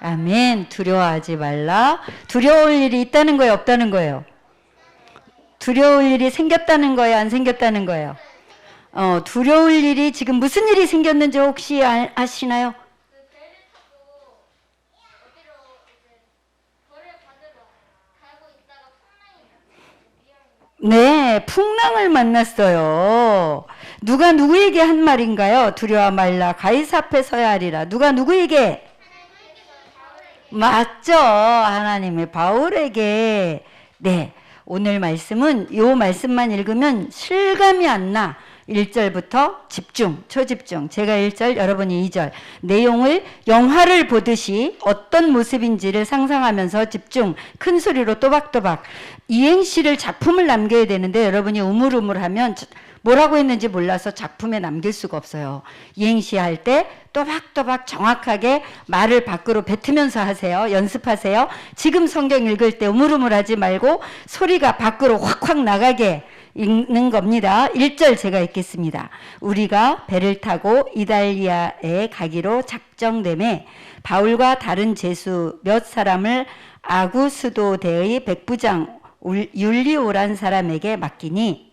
아멘. 두려워하지 말라. 두려울 일이 있다는 거예요, 없다는 거예요? 두려울 일이 생겼다는 거예요, 안 생겼다는 거예요? 어, 두려울 일이 지금 무슨 일이 생겼는지 혹시 아, 아시나요? 네, 풍랑을 만났어요. 누가 누구에게 한 말인가요? 두려워 말라. 가이사 앞에 서야 하리라. 누가 누구에게? 맞죠. 하나님의 바울에게. 네. 오늘 말씀은 요 말씀만 읽으면 실감이 안 나. 1절부터 집중, 초집중. 제가 1절, 여러분이 2절. 내용을 영화를 보듯이 어떤 모습인지를 상상하면서 집중, 큰 소리로 또박또박. 이행시를 작품을 남겨야 되는데 여러분이 우물우물하면 뭐라고 했는지 몰라서 작품에 남길 수가 없어요. 이행시 할 때 또박또박 정확하게 말을 밖으로 뱉으면서 하세요. 연습하세요. 지금 성경 읽을 때 우물우물하지 말고 소리가 밖으로 확확 나가게 읽는 겁니다. 1절 제가 읽겠습니다. 우리가 배를 타고 이달리아에 가기로 작정됨에 바울과 다른 제수 몇 사람을 아구수도대의 백부장 울- 율리오란 사람에게 맡기니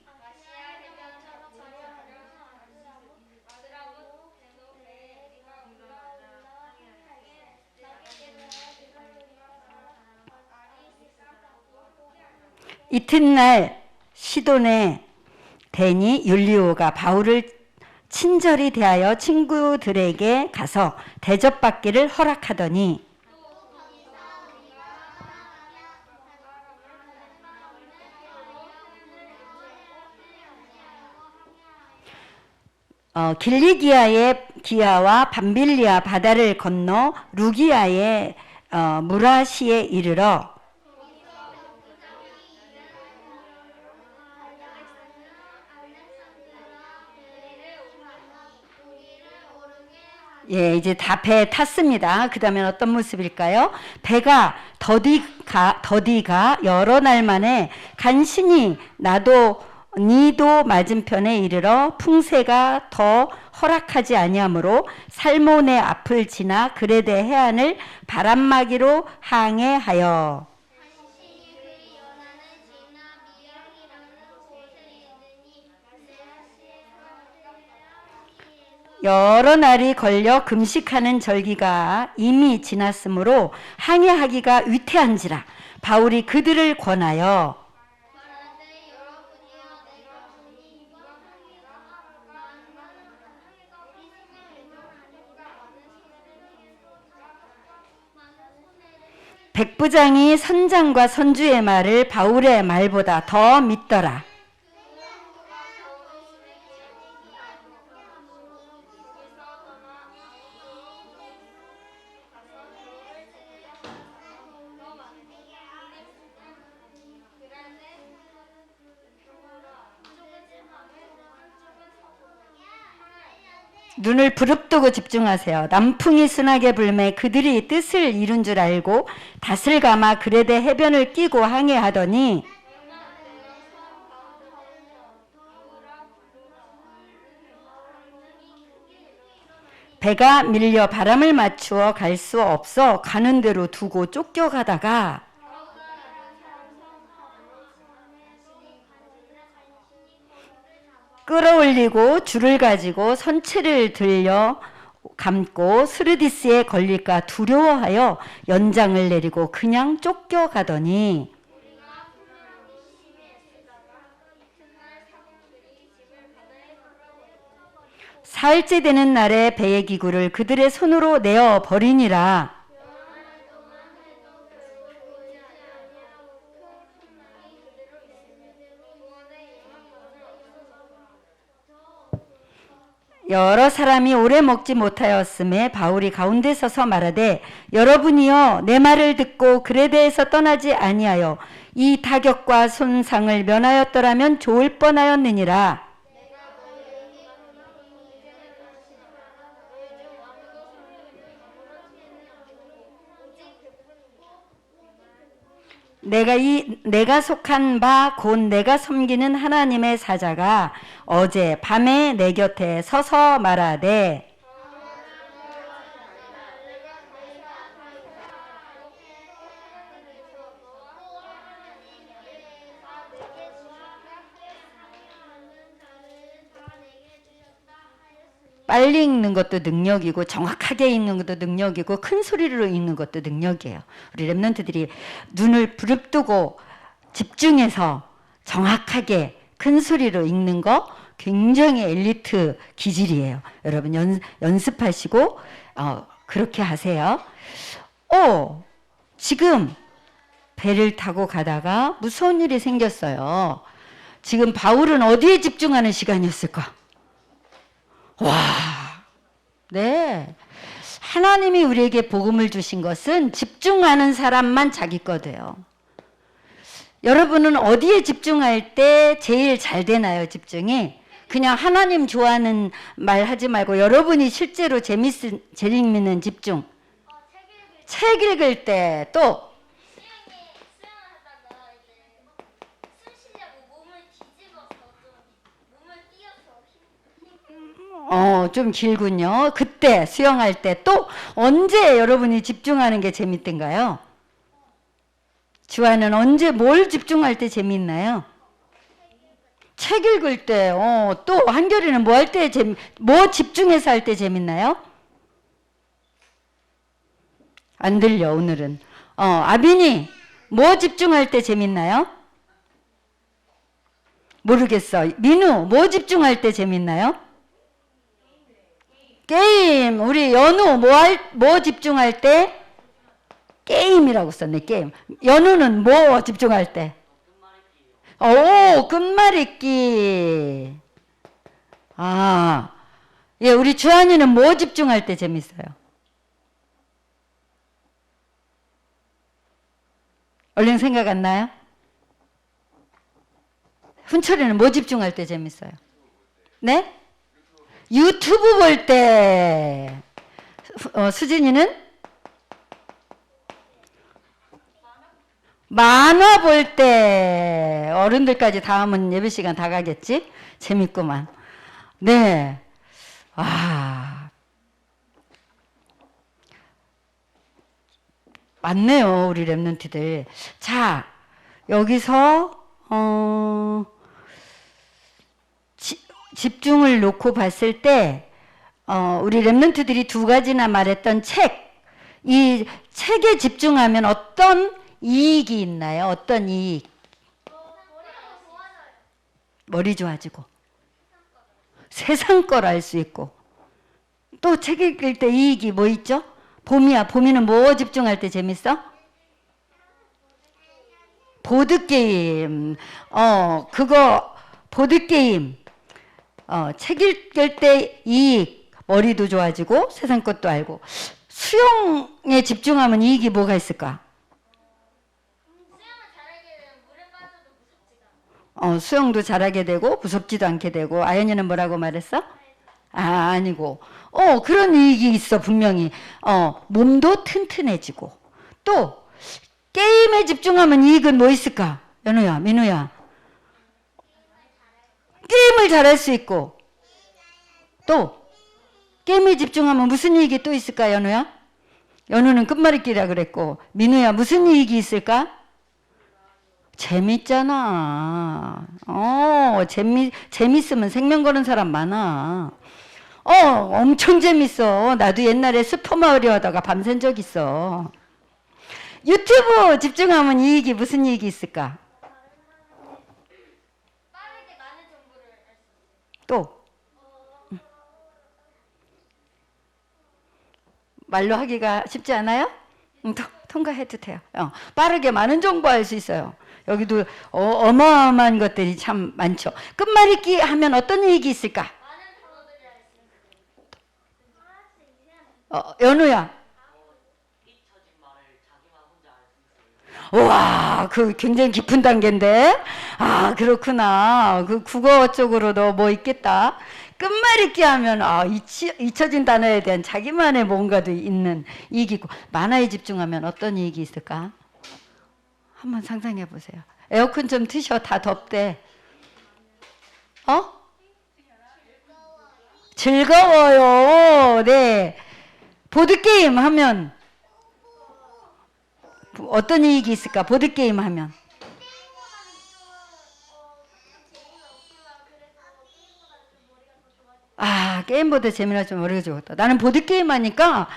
이튿날 시돈의 대니 율리오가 바울을 친절히 대하여 친구들에게 가서 대접받기를 허락하더니 어, 길리기아의 기아와 밤빌리아 바다를 건너 루기아의 어, 무라시에 이르러 예, 이제 다 배에 탔습니다. 그 다음엔 어떤 모습일까요? 배가 더디가, 더디가 여러 날 만에 간신히 나도 니도 맞은편에 이르러 풍세가 더 허락하지 아니하므로 살몬의 앞을 지나 그레데 해안을 바람막이로 항해하여 간신히 그리 연하는 지나 미양이라는 곳에 이르니 세아시에서 여러 날이 걸려 금식하는 절기가 이미 지났으므로 항해하기가 위태한지라 바울이 그들을 권하여 백부장이 선장과 선주의 말을 바울의 말보다 더 믿더라. 눈을 부릅뜨고 집중하세요. 남풍이 순하게 불매 그들이 뜻을 이룬 줄 알고 닷을 감아 그레데 해변을 끼고 항해하더니 배가 밀려 바람을 맞추어 갈 수 없어 가는 대로 두고 쫓겨가다가 끌어올리고 줄을 가지고 선체를 들려 감고 스르디스에 걸릴까 두려워하여 연장을 내리고 그냥 쫓겨가더니 사흘째 되는 날에 배의 기구를 그들의 손으로 내어 버리니라. 여러 사람이 오래 먹지 못하였음에 바울이 가운데 서서 말하되 여러분이여 내 말을 듣고 그레데에서 떠나지 아니하여 이 타격과 손상을 면하였더라면 좋을 뻔하였느니라. 내가 이 내가 속한 바 곧 내가 섬기는 하나님의 사자가 어제 밤에 내 곁에 서서 말하되 빨리 읽는 것도 능력이고 정확하게 읽는 것도 능력이고 큰 소리로 읽는 것도 능력이에요. 우리 랩런트들이 눈을 부릅뜨고 집중해서 정확하게 큰 소리로 읽는 거 굉장히 엘리트 기질이에요. 여러분 연, 연습하시고 어, 그렇게 하세요. 오, 지금 배를 타고 가다가 무서운 일이 생겼어요. 지금 바울은 어디에 집중하는 시간이었을까? 와, 네. 하나님이 우리에게 복음을 주신 것은 집중하는 사람만 자기 거 돼요. 여러분은 어디에 집중할 때 제일 잘 되나요, 집중이? 그냥 하나님 좋아하는 말 하지 말고 여러분이 실제로 재밌, 재밌는 집중. 책 읽을 때 또, 수영에 수영하다가 이제 숨 쉬려고 몸을 뒤집어서 좀 몸을 띄 어, 좀 길군요. 그때 수영할 때 또 언제 여러분이 집중하는 게 재밌던가요? 주아는 언제 뭘 집중할 때 재밌나요? 책 읽을 때, 어, 또 한결이는 뭐 할 때 재미, 뭐 집중해서 할 때 재밌나요? 안 들려, 오늘은. 어, 아빈이, 뭐 집중할 때 재밌나요? 모르겠어. 민우, 뭐 집중할 때 재밌나요? 게임. 우리 연우 뭐 할, 뭐 집중할 때? 게임이라고 썼네, 게임. 연우는 뭐 집중할 때? 오, 끝말잇기. 아, 예, 우리 주한이는 뭐 집중할 때 재밌어요? 얼른 생각 안 나요? 훈철이는 뭐 집중할 때 재밌어요? 네? 유튜브 볼 때. 어, 수진이는? 만화 볼 때. 어른들까지 다 하면 예배 시간 다 가겠지? 재밌구만. 네. 아. 맞네요, 우리 랩런트들. 자, 여기서, 어, 지- 집중을 놓고 봤을 때, 어, 우리 랩런트들이 두 가지나 말했던 책, 이 책에 집중하면 어떤 이익이 있나요? 어떤 이익? 머리 좋아지고, 세상 걸 알 수 있고, 또 책 읽을 때 이익이 뭐 있죠? 봄이야, 봄이는 뭐 집중할 때 재밌어? 보드게임, 어, 그거, 보드게임, 어, 책 읽을 때 이익, 머리도 좋아지고 세상 것도 알고 수영에 집중하면 이익이 뭐가 있을까? 어. 수영도 잘하게 되고 무섭지도 않게 되고 아연이는 뭐라고 말했어? 아 아니고 어 그런 이익이 있어 분명히 어 몸도 튼튼해지고 또 게임에 집중하면 이익은 뭐 있을까? 연우야 민우야 게임을 잘할 수 있고 또 게임에 집중하면 무슨 이익이 또 있을까 연우야? 연우는 끝말잇기라 그랬고 민우야 무슨 이익이 있을까? 재밌잖아. 어, 재미, 재밌으면 생명 거는 사람 많아. 어, 엄청 재밌어. 나도 옛날에 슈퍼마리오 하다가 밤샌 적 있어. 유튜브 집중하면 이익이 무슨 이익이 있을까? 빠르게 많은 정보를 알 수 있어요. 또. 말로 하기가 쉽지 않아요? 음, 통- 통과해도 돼요. 어, 빠르게 많은 정보 알 수 있어요. 여기도 어, 마어마한 것들이 참 많죠. 끝말잇기 하면 어떤 이익이 있을까? 어, 연우야. 와, 그 굉장히 깊은 단계인데. 아, 그렇구나. 그 국어 쪽으로도 뭐 있겠다. 끝말잇기 하면 아, 잊히, 잊혀진 단어에 대한 자기만의 뭔가도 있는 이익이 있고 만화에 집중하면 어떤 이익이 있을까? 한번 상상해 보세요. 에어컨 좀 트셔. 다 덥대. 어? 즐거워요. 네. 보드게임 하면 어떤 이익이 있을까? 보드게임 하면. 아 게임보다 재미나 좀 어려워 죽었다. 나는 보드 게임 하니까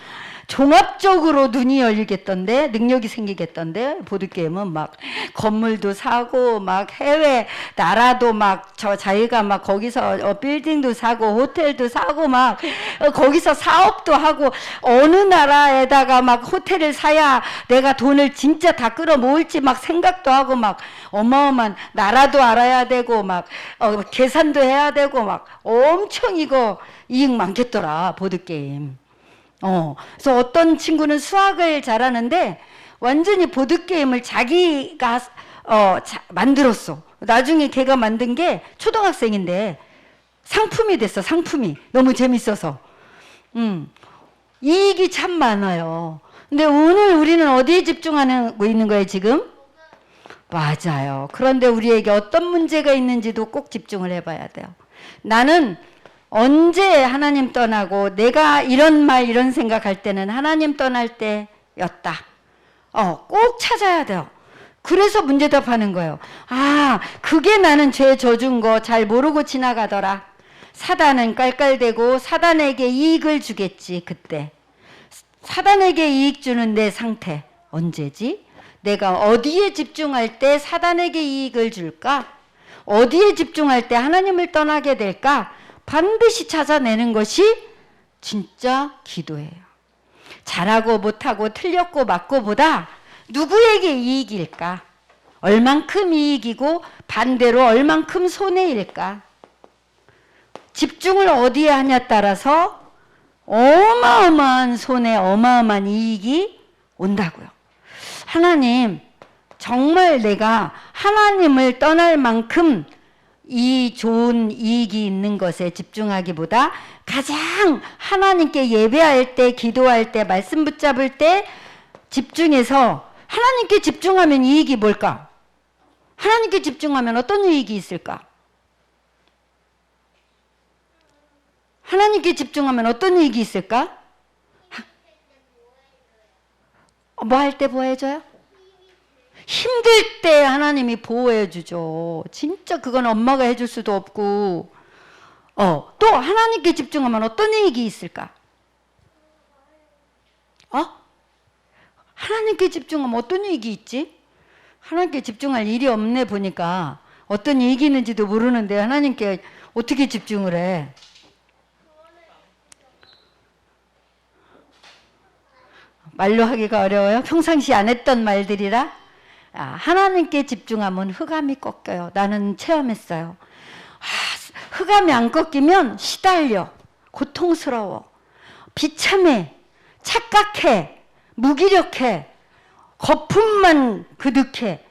종합적으로 눈이 열리겠던데 능력이 생기겠던데 보드 게임은 막 건물도 사고 막 해외 나라도 막 저 자기가 막 거기서 어, 빌딩도 사고 호텔도 사고 막 어, 거기서 사업도 하고 어느 나라에다가 막 호텔을 사야 내가 돈을 진짜 다 끌어 모을지 막 생각도 하고 막 어마어마한 나라도 알아야 되고 막 어, 계산도 해야 되고 막 엄청 이거 이익 많겠더라 보드 게임. 어, 그래서 어떤 친구는 수학을 잘하는데 완전히 보드 게임을 자기가 어, 자- 만들었어. 나중에 걔가 만든 게 초등학생인데 상품이 됐어. 상품이 너무 재밌어서. 음, 이익이 참 많아요. 근데 오늘 우리는 어디에 집중하고 있는 거예요 지금? 맞아요. 그런데 우리에게 어떤 문제가 있는지도 꼭 집중을 해봐야 돼요. 나는 언제 하나님 떠나고 내가 이런 말 이런 생각할 때는 하나님 떠날 때였다. 어, 꼭 찾아야 돼요. 그래서 문제 답하는 거예요. 아, 그게 나는 죄 져준 거 잘 모르고 지나가더라. 사단은 깔깔대고 사단에게 이익을 주겠지, 그때. 사단에게 이익 주는 내 상태. 언제지? 내가 어디에 집중할 때 사단에게 이익을 줄까? 어디에 집중할 때 하나님을 떠나게 될까? 반드시 찾아내는 것이 진짜 기도예요. 잘하고 못하고 틀렸고 맞고보다 누구에게 이익일까? 얼만큼 이익이고 반대로 얼만큼 손해일까? 집중을 어디에 하냐 따라서 어마어마한 손해, 어마어마한 이익이 온다고요. 하나님, 정말 내가 하나님을 떠날 만큼 이 좋은 이익이 있는 것에 집중하기보다 가장 하나님께 예배할 때, 기도할 때, 말씀 붙잡을 때 집중해서 하나님께 집중하면 이익이 뭘까? 하나님께 집중하면 어떤 이익이 있을까? 하나님께 집중하면 어떤 이익이 있을까? 뭐 할 때 보호해줘요? 힘들 때 하나님이 보호해 주죠. 진짜 그건 엄마가 해줄 수도 없고, 어, 또 하나님께 집중하면 어떤 이익이 있을까? 어? 하나님께 집중하면 어떤 이익이 있지? 하나님께 집중할 일이 없네 보니까 어떤 이익이 있는지도 모르는데 하나님께 어떻게 집중을 해? 말로 하기가 어려워요. 평상시 안 했던 말들이라. 아, 하나님께 집중하면 흑암이 꺾여요. 나는 체험했어요. 아, 흑암이 안 꺾이면 시달려. 고통스러워. 비참해. 착각해. 무기력해. 거품만 그득해.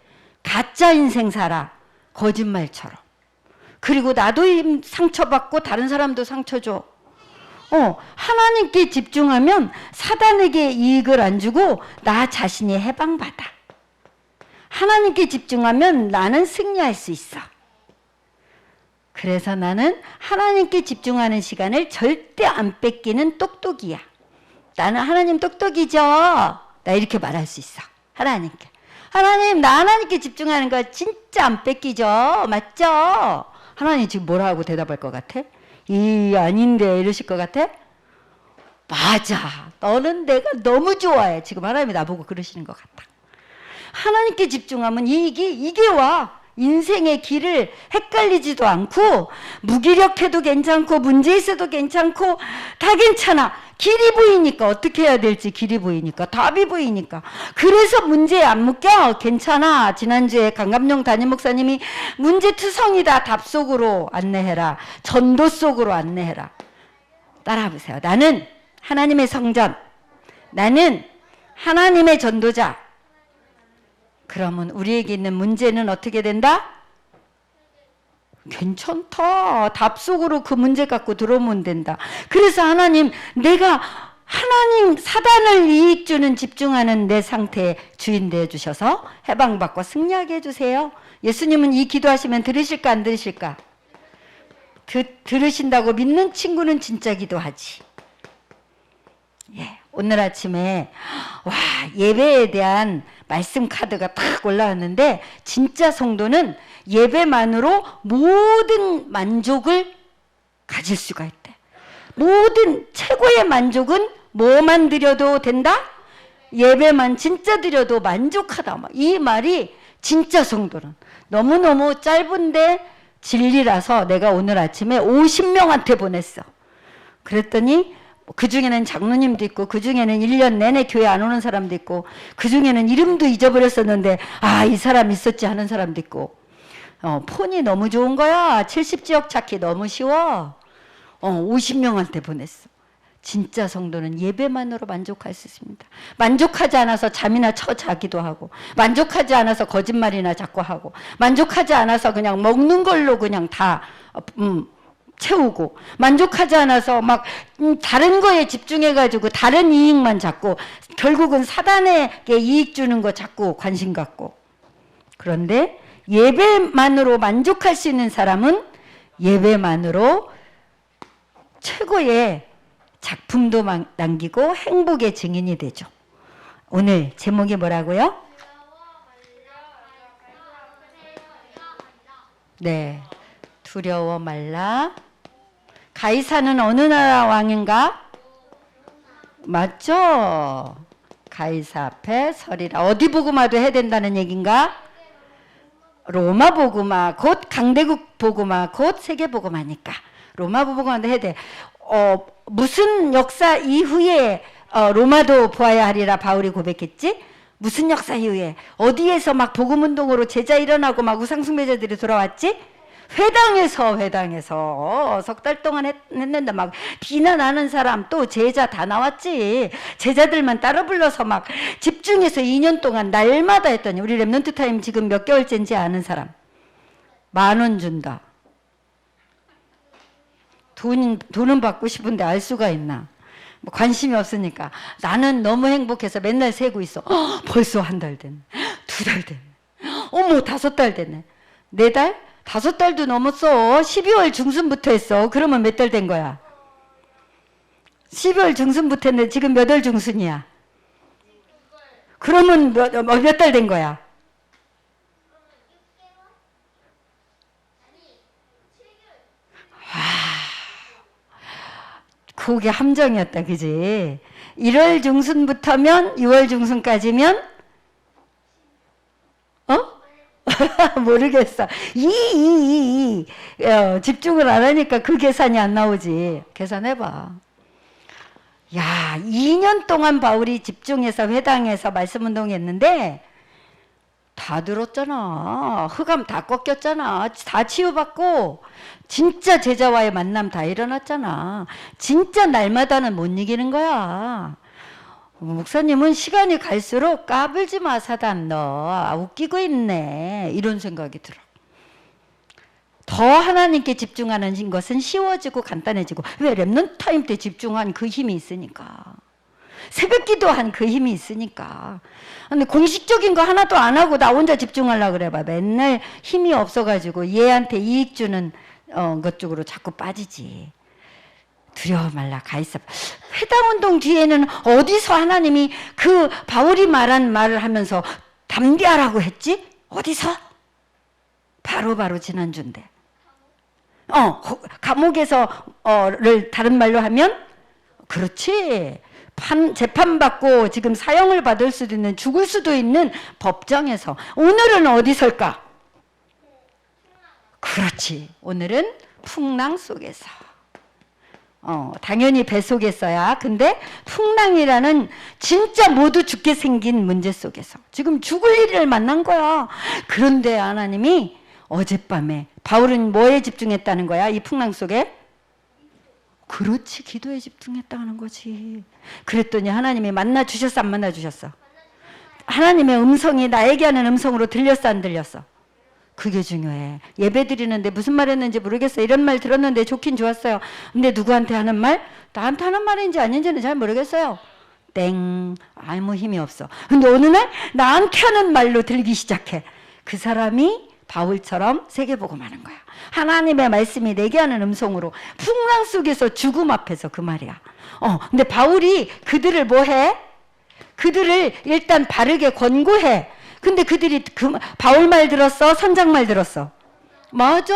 가짜 인생 살아. 거짓말처럼. 그리고 나도 임- 상처받고 다른 사람도 상처 줘. 어, 하나님께 집중하면 사단에게 이익을 안 주고 나 자신이 해방받아. 하나님께 집중하면 나는 승리할 수 있어. 그래서 나는 하나님께 집중하는 시간을 절대 안 뺏기는 똑똑이야. 나는 하나님 똑똑이죠. 나 이렇게 말할 수 있어. 하나님께. 하나님, 나 하나님께 집중하는 거 진짜 안 뺏기죠. 맞죠? 하나님 지금 뭐라고 대답할 것 같아? 이 아닌데 이러실 것 같아? 맞아. 너는 내가 너무 좋아해. 지금 하나님이 나보고 그러시는 것 같다. 하나님께 집중하면 이익이 이게 와. 인생의 길을 헷갈리지도 않고 무기력해도 괜찮고 문제 있어도 괜찮고 다 괜찮아. 길이 보이니까 어떻게 해야 될지 길이 보이니까 답이 보이니까. 그래서 문제에 안 묶여. 괜찮아. 지난주에 강감용 담임 목사님이 문제투성이다 답 속으로 안내해라. 전도 속으로 안내해라. 따라해 보세요. 나는 하나님의 성전. 나는 하나님의 전도자 그러면 우리에게 있는 문제는 어떻게 된다? 괜찮다. 답 속으로 그 문제 갖고 들어오면 된다. 그래서 하나님, 내가 하나님 사단을 이익 주는 집중하는 내 상태에 주인 되어 주셔서 해방받고 승리하게 해 주세요. 예수님은 이 기도하시면 들으실까 안 들으실까? 드, 들으신다고 믿는 친구는 진짜 기도하지. 예, 오늘 아침에 와 예배에 대한 말씀 카드가 탁 올라왔는데 진짜 성도는 예배만으로 모든 만족을 가질 수가 있대. 모든 최고의 만족은 뭐만 드려도 된다? 예배만 진짜 드려도 만족하다. 막이 말이 진짜 성도는 너무너무 짧은데 진리라서 내가 오늘 아침에 50명한테 보냈어. 그랬더니 그 중에는 장로님도 있고 그 중에는 1년 내내 교회 안 오는 사람도 있고 그 중에는 이름도 잊어버렸었는데 아 이 사람 있었지 하는 사람도 있고. 어, 폰이 너무 좋은 거야. 70지역 찾기 너무 쉬워. 어, 50명한테 보냈어. 진짜 성도는 예배만으로 만족할 수 있습니다. 만족하지 않아서 잠이나 쳐 자기도 하고 만족하지 않아서 거짓말이나 자꾸 하고 만족하지 않아서 그냥 먹는 걸로 그냥 다 어, 음, 채우고 만족하지 않아서 막 음, 다른 거에 집중해 가지고 다른 이익만 잡고 결국은 사단에게 이익 주는 거 자꾸 관심 갖고 그런데 예배만으로 만족할 수 있는 사람은 예배만으로 최고의 작품도 만- 남기고 행복의 증인이 되죠. 오늘 제목이 뭐라고요? 네. 두려워 말라. 가이사는 어느 나라 왕인가? 맞죠? 가이사 앞에 서리라. 어디 보고마도 해야 된다는 얘긴가? 로마 보고마 곧 강대국 보고마 곧 세계 보고마니까 로마 보고마도 해야 돼. 어 무슨 역사 이후에 어, 로마도 보아야 하리라 바울이 고백했지? 무슨 역사 이후에 어디에서 막 복음 운동으로 제자 일어나고 막 우상 숭배자들이 돌아왔지? 회당에서 회당에서. 석 달 동안 했, 했는데 막 비난하는 사람 또 제자 다 나왔지. 제자들만 따로 불러서 막 집중해서 2년 동안 날마다 했더니 우리 랩런트 타임 지금 몇 개월째인지 아는 사람. 만 원 준다. 돈, 돈은 받고 싶은데 알 수가 있나? 뭐 관심이 없으니까. 나는 너무 행복해서 맨날 세고 있어. 헉, 벌써 한 달 됐네. 두 달 됐네. 어머 다섯 달 됐네. 네 달? 다섯 달도 넘었어. 12월 중순부터 했어. 그러면 몇 달 된 거야? 12월 중순부터 했는데 지금 몇 월 중순이야? 그러면 몇 달 된 거야? 그게 함정이었다, 그지? 1월 중순부터면 6월 중순까지면 어? 모르겠어. 이, 이, 이, 이. 어, 집중을 안 하니까 그 계산이 안 나오지. 계산해봐. 야, 2년 동안 바울이 집중해서 회당에서 말씀 운동했는데 다 들었잖아. 흑암 다 꺾였잖아. 다 치유받고 진짜 제자와의 만남 다 일어났잖아. 진짜 날마다는 못 이기는 거야. 목사님은 시간이 갈수록 까불지 마 사단 너. 아, 웃기고 있네. 이런 생각이 들어. 더 하나님께 집중하는 것은 쉬워지고 간단해지고 왜 랩넌 타임 때 집중한 그 힘이 있으니까. 새벽 기도한 그 힘이 있으니까. 근데 공식적인 거 하나도 안 하고 나 혼자 집중하려 그래 봐. 맨날 힘이 없어가지고 얘한테 이익 주는 어, 것 쪽으로 자꾸 빠지지. 두려워 말라. 가 있어 회당 운동 뒤에는 어디서 하나님이 그 바울이 말한 말을 하면서 담대하라고 했지 어디서 바로 바로 지난주인데 어, 거- 감옥에서 어를 다른 말로 하면 그렇지. 판 재판받고 지금 사형을 받을 수도 있는 죽을 수도 있는 법정에서 오늘은 어디설까? 그렇지. 오늘은 풍랑 속에서. 어, 당연히 배 속에서야. 근데 풍랑이라는 진짜 모두 죽게 생긴 문제 속에서 지금 죽을 일을 만난 거야. 그런데 하나님이 어젯밤에 바울은 뭐에 집중했다는 거야? 이 풍랑 속에? 그렇지. 기도에 집중했다는 거지. 그랬더니 하나님이 만나 주셨어, 안 만나 주셨어? 하나님의 음성이 나에게 하는 음성으로 들렸어, 안 들렸어? 그게 중요해. 예배 드리는데 무슨 말 했는지 모르겠어. 이런 말 들었는데 좋긴 좋았어요. 근데 누구한테 하는 말? 나한테 하는 말인지 아닌지는 잘 모르겠어요. 땡. 아무 힘이 없어. 근데 어느 날 나한테 하는 말로 들기 시작해. 그 사람이 바울처럼 세계보고 마는 거야. 하나님의 말씀이 내게 하는 음성으로 풍랑 속에서 죽음 앞에서 그 말이야. 어, 근데 바울이 그들을 뭐 해? 그들을 일단 바르게 권고해. 근데 그들이 그 바울 말 들었어? 선장 말 들었어? 맞아.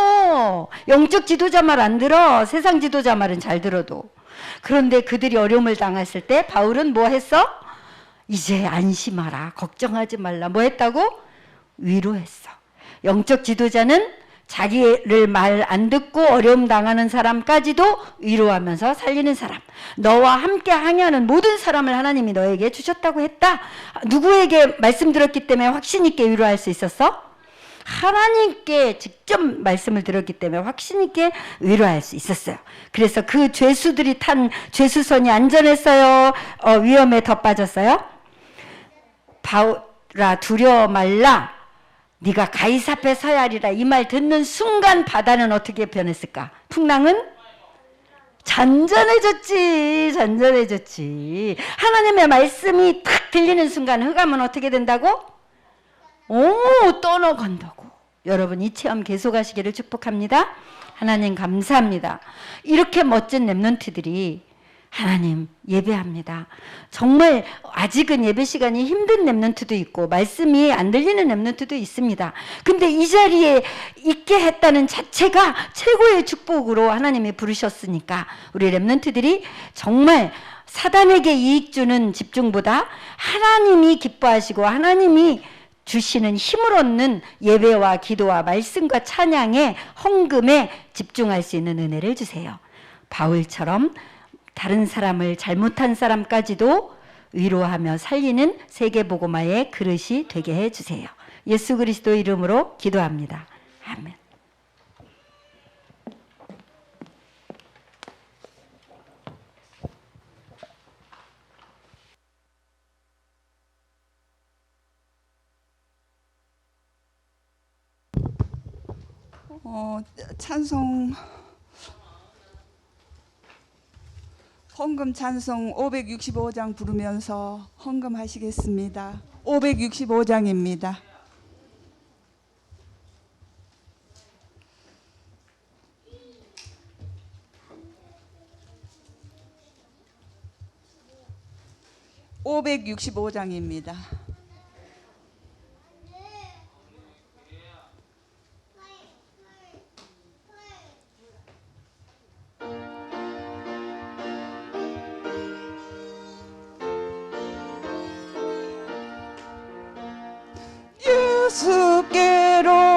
영적 지도자 말 안 들어. 세상 지도자 말은 잘 들어도. 그런데 그들이 어려움을 당했을 때 바울은 뭐 했어? 이제 안심하라. 걱정하지 말라. 뭐 했다고? 위로했어. 영적 지도자는 자기를 말 안 듣고 어려움 당하는 사람까지도 위로하면서 살리는 사람. 너와 함께 항해하는 모든 사람을 하나님이 너에게 주셨다고 했다. 누구에게 말씀드렸기 때문에 확신 있게 위로할 수 있었어? 하나님께 직접 말씀을 들었기 때문에 확신 있게 위로할 수 있었어요. 그래서 그 죄수들이 탄 죄수선이 안전했어요. 어, 위험에 더 빠졌어요. 바울아 두려워 말라. 네가 가이사 앞에 서야 하리라. 이 말 듣는 순간 바다는 어떻게 변했을까? 풍랑은 잔잔해졌지. 잔잔해졌지. 하나님의 말씀이 탁 들리는 순간 흑암은 어떻게 된다고? 오, 떠나간다고. 여러분 이 체험 계속하시기를 축복합니다. 하나님 감사합니다. 이렇게 멋진 랩런트들이 하나님 예배합니다. 정말 아직은 예배 시간이 힘든 랩런트도 있고 말씀이 안 들리는 랩런트도 있습니다. 근데 이 자리에 있게 했다는 자체가 최고의 축복으로 하나님이 부르셨으니까 우리 랩런트들이 정말 사단에게 이익 주는 집중보다 하나님이 기뻐하시고 하나님이 주시는 힘을 얻는 예배와 기도와 말씀과 찬양에 헌금에 집중할 수 있는 은혜를 주세요. 바울처럼 다른 사람을 잘못한 사람까지도 위로하며 살리는 세계보고마의 그릇이 되게 해 주세요. 예수 그리스도 이름으로 기도합니다. 아멘. 어, 찬송 헌금 찬송 565장 부르면서 헌금하시겠습니다. 565장입니다. (565장입니다) 예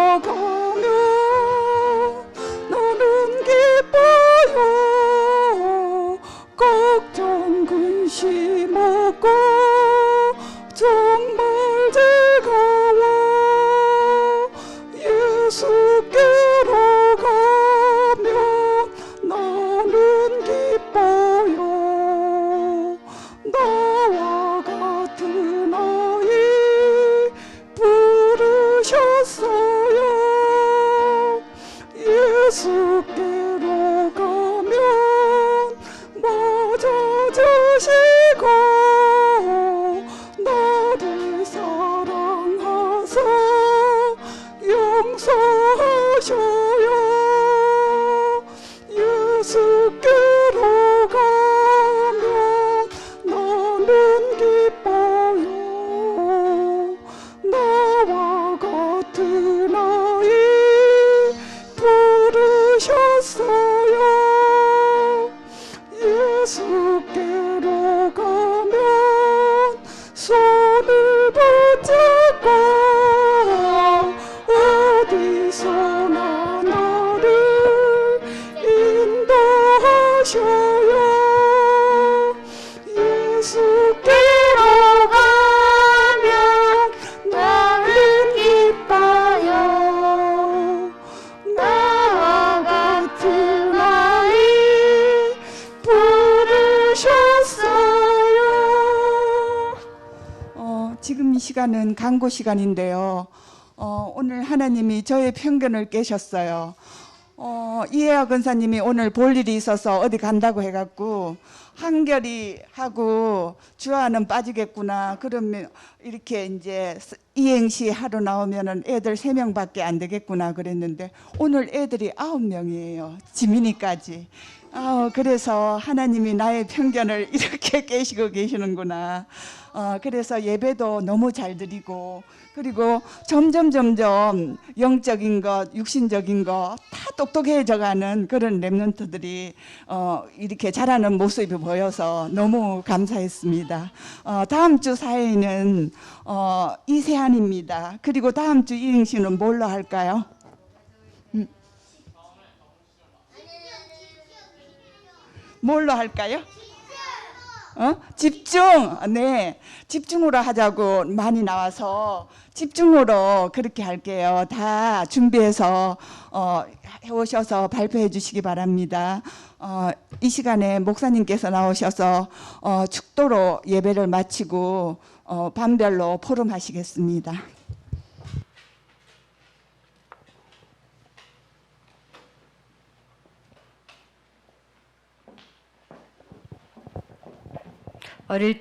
용서 시간은 강고 시간인데요. 어, 오늘 하나님이 저의 편견을 깨셨어요. 어, 이혜아 권사님이 오늘 볼 일이 있어서 어디 간다고 해갖고 한결이 하고 주아는 빠지겠구나. 그러면 이렇게 이제 이행시 하러 나오면은 애들 세 명밖에 안 되겠구나 그랬는데 오늘 애들이 아홉 명이에요. 지민이까지 아, 그래서 하나님이 나의 편견을 이렇게 깨시고 계시는구나. 어, 그래서 예배도 너무 잘 드리고 그리고 점점 점점 영적인 것, 육신적인 것 다 똑똑해져 가는 그런 랩런트들이 어, 이렇게 자라는 모습이 보여서 너무 감사했습니다. 어, 다음 주 사회는 어, 이세한입니다. 그리고 다음 주 이행시는 뭘로 할까요? 뭘로 할까요? 어? 집중. 네. 집중으로 하자고 많이 나와서 집중으로 그렇게 할게요. 다 준비해서 어, 해오셔서 발표해 주시기 바랍니다. 어, 이 시간에 목사님께서 나오셔서 어, 축도로 예배를 마치고 어, 반별로 포럼하시겠습니다. 어릴